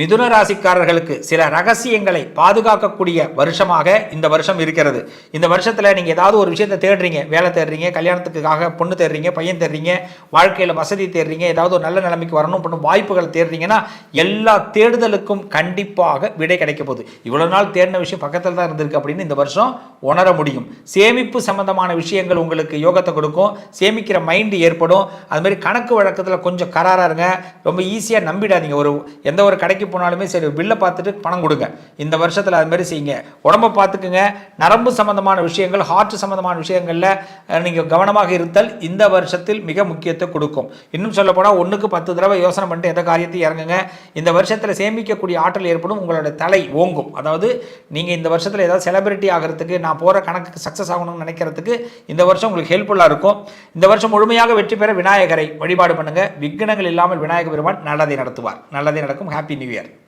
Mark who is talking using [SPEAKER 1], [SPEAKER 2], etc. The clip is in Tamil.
[SPEAKER 1] மிதுன ராசிக்காரர்களுக்கு சில ரகசியங்களை பாதுகாக்கக்கூடிய வருஷமாக இந்த வருஷம் இருக்கிறது. இந்த வருஷத்தில் நீங்கள் ஏதாவது ஒரு விஷயத்தை தேடுறீங்க. வேலை தேடுறீங்க கல்யாணத்துக்காக பொண்ணு தேடுறீங்க பையன் தேடுறீங்க வாழ்க்கையில் வசதி தேடுறீங்க ஏதாவது ஒரு நல்ல நிலைமைக்கு வரணும் பண்ணும் வாய்ப்புகள் தேடுறீங்கன்னா எல்லா தேடுதலுக்கும் கண்டிப்பாக விடை கிடைக்க போகுது. இவ்வளோ நாள் தேடின விஷயம் பக்கத்தில் தான் இருந்திருக்கு அப்படின்னு இந்த வருஷம் உணர முடியும். சேமிப்பு சம்பந்தமான விஷயங்கள் உங்களுக்கு யோகத்தை கொடுக்கும். சேமிக்கிற மைண்டு ஏற்படும். அதுமாதிரி கணக்கு வழக்கத்தில் கொஞ்சம் கராராக இருங்க. ரொம்ப ஈஸியாக நம்பிடாதீங்க. ஒரு எந்த ஒரு கடைக்கு போனாலுமே சரி பில்லை பார்த்துட்டு பணம் கொடுங்க. இந்த வருஷத்தில் அது மாதிரி செய்யுங்க. உடம்பை பார்த்துக்குங்க. நரம்பு சம்பந்தமான விஷயங்கள் ஹார்ட் சம்பந்தமான விஷயங்களில் நீங்கள் கவனமாக இருத்தல் இந்த வருஷத்தில் மிக முக்கியத்தை கொடுக்கும். இன்னும் சொல்லப்போனால் ஒன்றுக்கு பத்து தடவை யோசனை பண்ணிட்டு எந்த காரியத்தையும் இறங்குங்க. இந்த வருஷத்தில் சேமிக்கக்கூடிய ஆற்றல் ஏற்படும் உங்களோட தலை ஓங்கும். அதாவது நீங்கள் இந்த வருஷத்தில் ஏதாவது செலிபிரிட்டி ஆகிறதுக்கு நான் போகிற கணக்குக்கு சக்ஸஸ் ஆகணும்னு நினைக்கிறதுக்கு இந்த வருஷம் உங்களுக்கு ஹெல்ப்ஃபுல்லாக இருக்கும். இந்த வருஷம் முழுமையாக வெற்றி பெற விநாயகரை வழிபாடு பண்ணுங்க. விக்னங்கள் இல்லாமல் விநாயகர் பெருமான் நல்லதை நடத்துவார். நல்லதே நடக்கும். Happy new year gobierno.